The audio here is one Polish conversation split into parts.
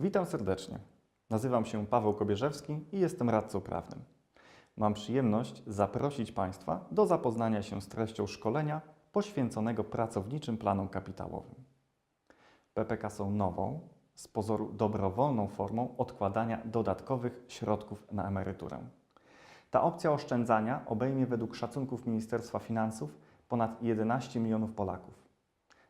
Witam serdecznie. Nazywam się Paweł Kobierzewski i jestem radcą prawnym. Mam przyjemność zaprosić Państwa do zapoznania się z treścią szkolenia poświęconego pracowniczym planom kapitałowym. PPK są nową, z pozoru dobrowolną formą odkładania dodatkowych środków na emeryturę. Ta opcja oszczędzania obejmie według szacunków Ministerstwa Finansów ponad 11 milionów Polaków.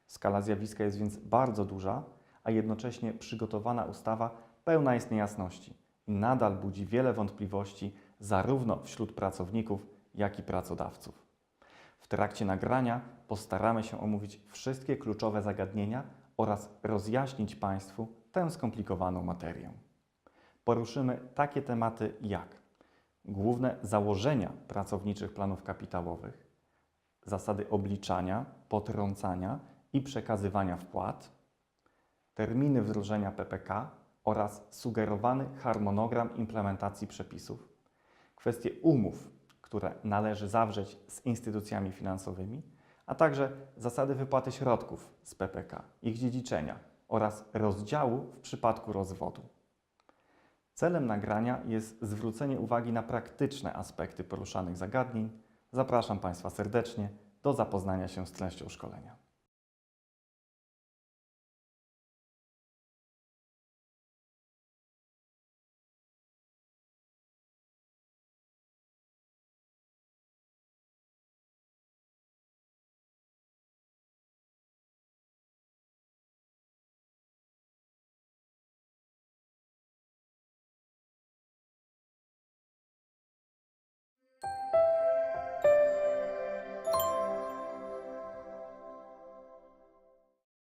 Skala zjawiska jest więc bardzo duża, a jednocześnie przygotowana ustawa pełna jest niejasności i nadal budzi wiele wątpliwości zarówno wśród pracowników, jak i pracodawców. W trakcie nagrania postaramy się omówić wszystkie kluczowe zagadnienia oraz rozjaśnić Państwu tę skomplikowaną materię. Poruszymy takie tematy jak główne założenia pracowniczych planów kapitałowych, zasady obliczania, potrącania i przekazywania wpłat, terminy wdrożenia PPK oraz sugerowany harmonogram implementacji przepisów, kwestie umów, które należy zawrzeć z instytucjami finansowymi, a także zasady wypłaty środków z PPK, ich dziedziczenia oraz rozdziału w przypadku rozwodu. Celem nagrania jest zwrócenie uwagi na praktyczne aspekty poruszanych zagadnień. Zapraszam Państwa serdecznie do zapoznania się z treścią szkolenia.